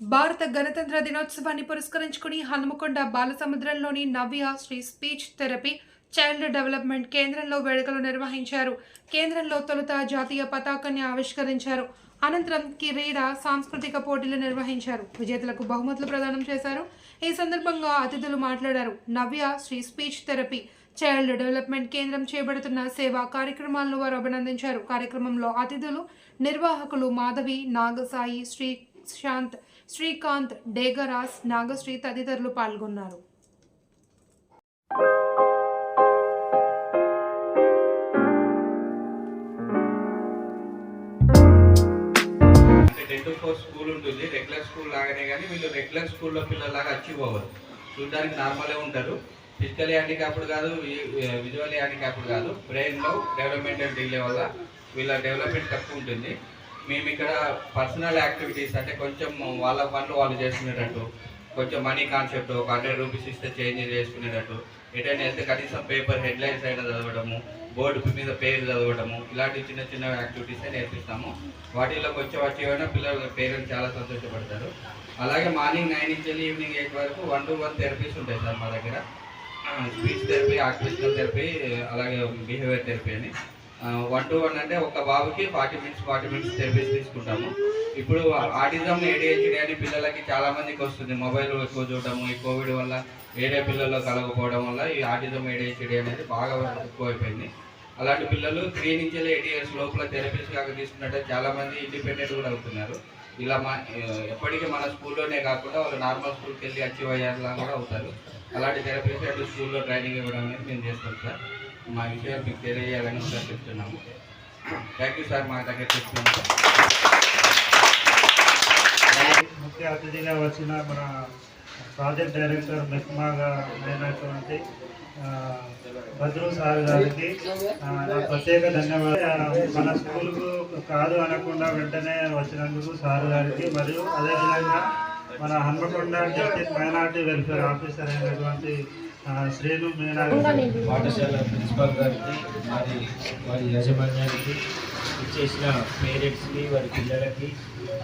భారత గణతంత్ర దినోత్సవాన్ని పురస్కరించుకుని Hanumakonda బాలసముద్రంలోని Navya Sri speech therapy child development కేంద్రంలో వేడుకలు నిర్వహించారు. కేంద్రంలో తొలుత జాతీయ పతాకాన్ని ఆవిష్కరించారు. అనంతరం క్రీడా సాంస్కృతిక పోటీలు నిర్వహించారు. విజేతలకు బహుమతులు ప్రదానం చేశారు. ఈ సందర్భంగా అతిథులు మాట్లాడారు. Navya Sri speech therapy child development కేంద్రం చేపడుతున్న సేవా కార్యక్రమాలను వారు అభినందించారు. కార్యక్రమంలో అతిథులు నిర్వాహకులు మాధవి నాగసాయి శ్రీ శాంత్ శ్రీకాంత్ డేగరాస్ నాగశ్రీ తదితరులు పాల్గొన్నారు. టెన్ టు ఫోర్ స్కూల్ ఉంటుంది. రెగ్యులర్ స్కూల్ లాగానే కానీ వీళ్ళు రెగ్యులర్ స్కూల్లో పిల్లలాగా అచీవ్ అవ్వరు చూడడానికి నార్మలే ఉంటారు. ఫిజికల్ హ్యాండిక్యాప్డ్ కాదు విజువల్ హ్యాండిక్యాప్డ్ కాదు. బ్రెయిన్లో డెవలప్మెంటల్ డిలే వల్ల వీళ్ళ డెవలప్మెంట్ తక్కువ ఉంటుంది. మేము ఇక్కడ పర్సనల్ యాక్టివిటీస్ అంటే కొంచెం వాళ్ళ పనులు వాళ్ళు చేసుకునేటట్టు కొంచెం మనీ కాన్సెప్ట్ ఒక హండ్రెడ్ రూపీస్ ఇస్తే చేంజ్ చేసుకునేటట్టు ఎటైనా వెళ్తే కనీసం పేపర్ హెడ్లైన్స్ అయినా చదవడము బోర్డు మీద పేరు చదవడము ఇలాంటి చిన్న చిన్న యాక్టివిటీస్ నేర్పిస్తాము. వాటిల్లో కొంచెం అచీవ్ పిల్లల పిల్లలు పేరెంట్స్ చాలా సంతోషపడతారు. అలాగే మార్నింగ్ నైన్ నుంచి ఈవినింగ్ ఎయిట్ వరకు వన్ టు వన్ థెరపీస్ ఉంటాయి సార్ మా దగ్గర. స్పీచ్ థెరపీ ఆక్యుపేషనల్ థెరపీ అలాగే బిహేవియర్ థెరపీ అని. వన్ టు వన్ అంటే ఒక బాబుకి forty minutes forty minutes therapies తీసుకుంటాము. ఇప్పుడు ఆటిజం ఏడిహెచ్డి అని పిల్లలకి చాలా మందికి వస్తుంది. మొబైల్ ఎక్కువ చూడటము ఈ కోవిడ్ వల్ల వేరే పిల్లల్లో కలగకపోవడం వల్ల ఈ ఆటిజం ఏడిహెచ్డి అనేది బాగా ఎక్కువైపోయింది. అలాంటి పిల్లలు త్రీ నుంచి ఎయిట్ ఇయర్స్ లోపల థెరపీస్ కాక తీసుకున్నట్టే చాలా మంది ఇండిపెండెంట్ కూడా అవుతున్నారు. ఇలా మా ఎప్పటికీ మన స్కూల్లోనే కాకుండా వాళ్ళు నార్మల్ స్కూల్కి వెళ్ళి అచీవ్ అయ్యేలా కూడా అవుతారు. అలాంటి థెరపీస్ అటు స్కూల్లో ట్రైనింగ్ ఇవ్వడం అనేది మేము చేస్తాం సార్ మా విషయాలు మీకు తెలియజేయాలని సార్ చెప్తున్నాము. థ్యాంక్ యూ సార్ మా దగ్గర చెప్తున్నాము ముఖ్య అతిథిగా వచ్చిన మన ప్రాజెక్ట్ డైరెక్టర్ మెహ్మాగా అయినటువంటి భద్రు సార్ గారికి ప్రత్యేక ధన్యవాదాలు. మన స్కూల్కు కాదు అనకుండా వెంటనే వచ్చినందుకు సార్ గారికి మరియు అదేవిధంగా మన Hanmakonda district minority welfare officer అయినటువంటి శ్రీను మీనా పాఠశాల ప్రిన్సిపాల్ గారికి మరి వారి యాజమాన్యానికి ఇచ్చేసిన పేరెంట్స్కి వారి పిల్లలకి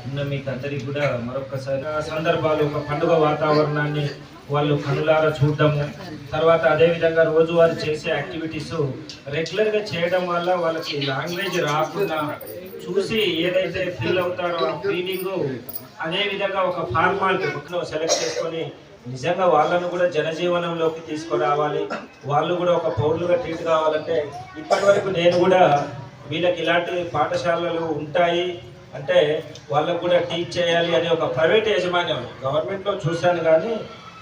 ఉన్న మీకు అందరికి కూడా మరొకసారి సందర్భాలు ఒక పండుగ వాతావరణాన్ని వాళ్ళు కనులారా చూడడము. తర్వాత అదేవిధంగా రోజువారీ చేసే యాక్టివిటీస్ రెగ్యులర్గా చేయడం వల్ల వాళ్ళకి లాంగ్వేజ్ రాకుండా చూసి ఏదైతే ఫీల్ అవుతారో ఆ ఫీలింగ్ అదే విధంగా ఒక ఫార్మాలిటీ బుక్లో సెలెక్ట్ చేసుకొని నిజంగా వాళ్ళను కూడా జనజీవనంలోకి తీసుకురావాలి. వాళ్ళు కూడా ఒక పౌరులుగా ట్రీట్ కావాలంటే ఇప్పటి వరకు నేను కూడా వీళ్ళకి ఇలాంటి పాఠశాలలు ఉంటాయి అంటే వాళ్ళకు కూడా టీచ్ చేయాలి అనే ఒక ప్రైవేట్ యాజమాన్యం గవర్నమెంట్లో చూశాను కానీ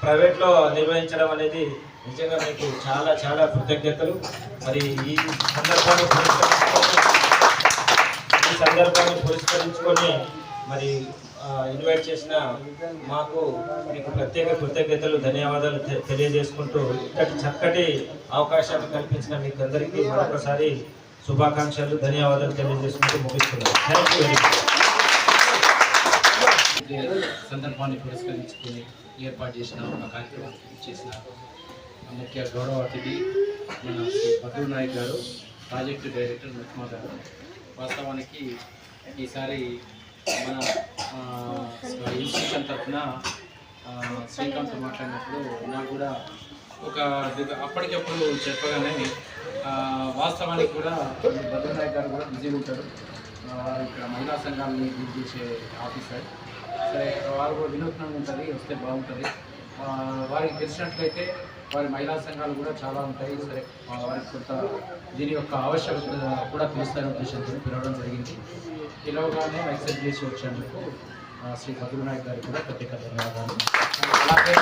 ప్రైవేట్లో నిర్వహించడం అనేది నిజంగా మీకు చాలా చాలా కృతజ్ఞతలు. మరి ఈ సందర్భాన్ని పురస్కరించుకొని ఈ సందర్భాన్ని పురస్కరించుకొని మరి ఇన్వైట్ చేసిన మాకు మీకు ప్రత్యేక కృతజ్ఞతలు ధన్యవాదాలు తె- తెలియజేసుకుంటూ ఇంతటి చక్కటి అవకాశాలు కల్పించిన మీకు అందరికీ మరొకసారి శుభాకాంక్షలు ధన్యవాదాలు తెలియజేసుకుంటూ ముగిస్తున్నాను. థ్యాంక్ యూ వెరీ మచ్ సందర్భాన్ని పురస్కరించుకుని ఏర్పాటు చేసిన ఒక కార్యక్రమం చేసిన ముఖ్య గౌరవ అతిథి మన శ్రీ భద్రు నాయక్ గారు ప్రాజెక్టు డైరెక్టర్ ముఖ్మా గారు. వాస్తవానికి ఈసారి మన ఇన్స్టిట్యూషన్ తరఫున శ్రీకాంత్ మాట్లాడినప్పుడు నాకు కూడా ఒక అప్పటికప్పుడు చెప్పగానే వాస్తవానికి కూడా భద్రనాయక్ గారు కూడా బిజీగా ఉంటారు. వారు ఇక్కడ మహిళా సంఘాలని గుర్తు చేసే ఆఫీసర్. సరే వారు కూడా వినూత్నంగా ఉంటుంది వస్తే బాగుంటుంది. వారికి తెలిసినట్లయితే వారి మహిళా సంఘాలు కూడా చాలా ఉంటాయి. సరే వారికి కొంత దీని యొక్క ఆవశ్యకత కూడా తెలుస్తారనే ఉద్దేశంతో పిలవడం జరిగింది. పిలవగానే యాక్సెప్ట్ చేసి వచ్చేందుకు శ్రీ భద్రు గారికి కూడా ప్రత్యేక ధన్యవాదాలు. అలాగే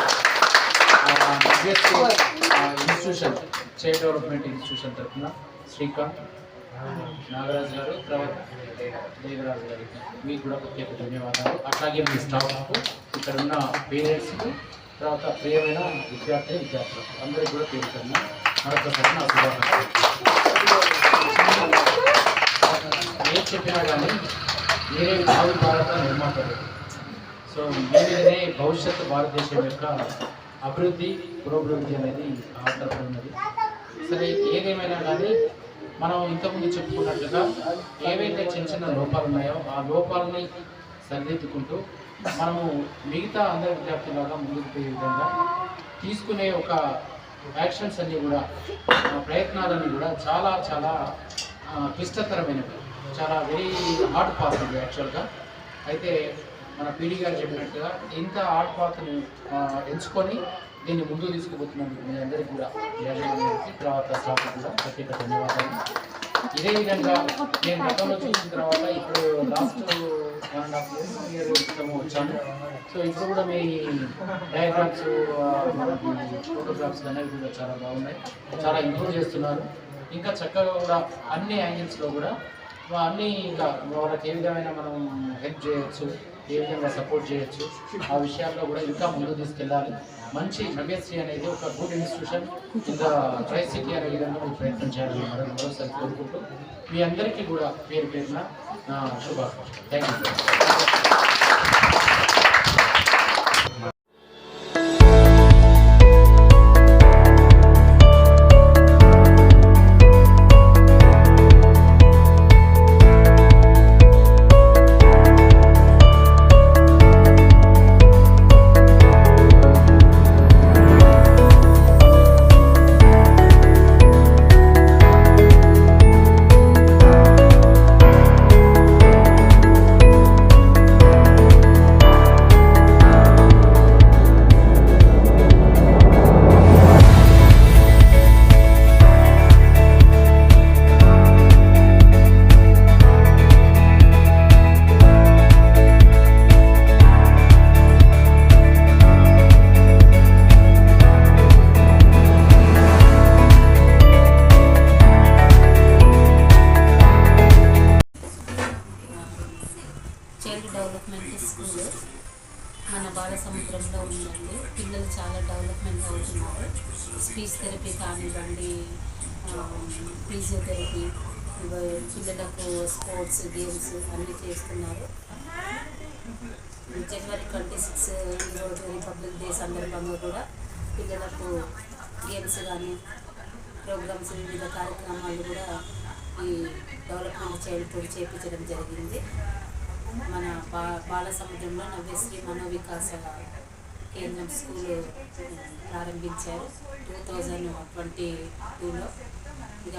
ఇన్స్టిట్యూషన్ చైల్డ్ డెవలప్మెంట్ ఇన్స్టిట్యూషన్ తరఫున శ్రీకాంత్ నాగరాజు గారు తర్వాత దేవరాజు గారికి మీకు కూడా ప్రత్యేక ధన్యవాదాలు. అట్లాగే మీ స్టాఫ్కు ఇక్కడ ఉన్న పేరెంట్స్కి తర్వాత ప్రియమైన విద్యార్థి విద్యార్థులు. అందరికీ కూడా పేరు కన్నా మరొకసారి నా శుభాకాంక్షలు. ఏం చెప్పినా కానీ మీరే భావి భారత నిర్మాతలు సో మీరే భవిష్యత్తు భారతదేశం యొక్క అభివృద్ధి పురోభివృద్ధి అనేది ఆధారపడి ఉన్నది. సరే ఏదేమైనా కానీ మనం ఇంతకుముందు చెప్పుకున్నట్లుగా ఏవైతే చిన్న చిన్న లోపాలు ఉన్నాయో ఆ లోపాలని సరిదిద్దుకుంటూ మనము మిగతా అందరి విద్యార్థులాగా ముందుకు పోయే విధంగా తీసుకునే ఒక యాక్షన్స్ అన్నీ కూడా ప్రయత్నాలన్నీ కూడా చాలా చాలా క్లిష్టతరమైనవి. చాలా వెరీ హార్డ్ పాత్ అండి యాక్చువల్గా అయితే మన పీడి గారు చెప్పినట్టుగా ఇంత హార్డ్ పాత్ని ఎంచుకొని దీన్ని ముందుకు తీసుకుపోతున్నందుకు మీ అందరికీ కూడా యాజమాన్యానికి తర్వాత స్టాఫ్ కూడా ప్రత్యేక ధన్యవాదాలు. ఇదే విధంగా నేను గతంలో చూసిన తర్వాత ఇప్పుడు last one and half years year క్రితం వచ్చాను. సో ఇప్పుడు కూడా మీ డయాగ్రామ్స్ ఫోటోగ్రాఫ్స్ అనేవి కూడా చాలా బాగున్నాయి. చాలా ఇంప్రూవ్ చేస్తున్నారు. ఇంకా చక్కగా కూడా అన్ని యాంగిల్స్లో కూడా అన్నీ ఇంకా వాళ్ళకి ఏ విధమైన మనం హెల్ప్ చేయొచ్చు ఏ విధంగా సపోర్ట్ చేయొచ్చు? ఆ విషయాల్లో కూడా ఇంకా ముందుకు తీసుకెళ్ళాలి. మంచి నవ్యశ్రీ అనేది ఒక గుడ్ ఇన్స్టిట్యూషన్ కింద ట్రై సిటీ అనే విధంగా మీరు ప్రయత్నం చేయాలని మరో మరోసారి కోరుకుంటూ మీ అందరికీ కూడా పేరు పేరున శుభాకాంక్షలు. థ్యాంక్ యూ డెవలప్మెంట్ స్కూల్ మన బాల సముద్రంలో ఉందండి. పిల్లలు చాలా డెవలప్మెంట్ అవుతున్నారు. స్పీచ్ థెరపీ కానివ్వండి ఫిజియోథెరపీ పిల్లలకు స్పోర్ట్స్ గేమ్స్ అన్నీ చేస్తున్నారు. జనవరి ట్వంటీ సిక్స్ ఈరోజు రిపబ్లిక్ డే సందర్భంగా కూడా పిల్లలకు గేమ్స్ కానీ ప్రోగ్రామ్స్ వివిధ కార్యక్రమాలు కూడా ఈ డెవలప్మెంట్ చైల్డ్ తోటి చేపించడం జరిగింది. మన బా బాల సముద్రంలో నవ్యశ్రీ మనోవికాస కేంద్రం స్కూల్ ప్రారంభించారు. టూ థౌజండ్ ట్వంటీ టూలో. ఇక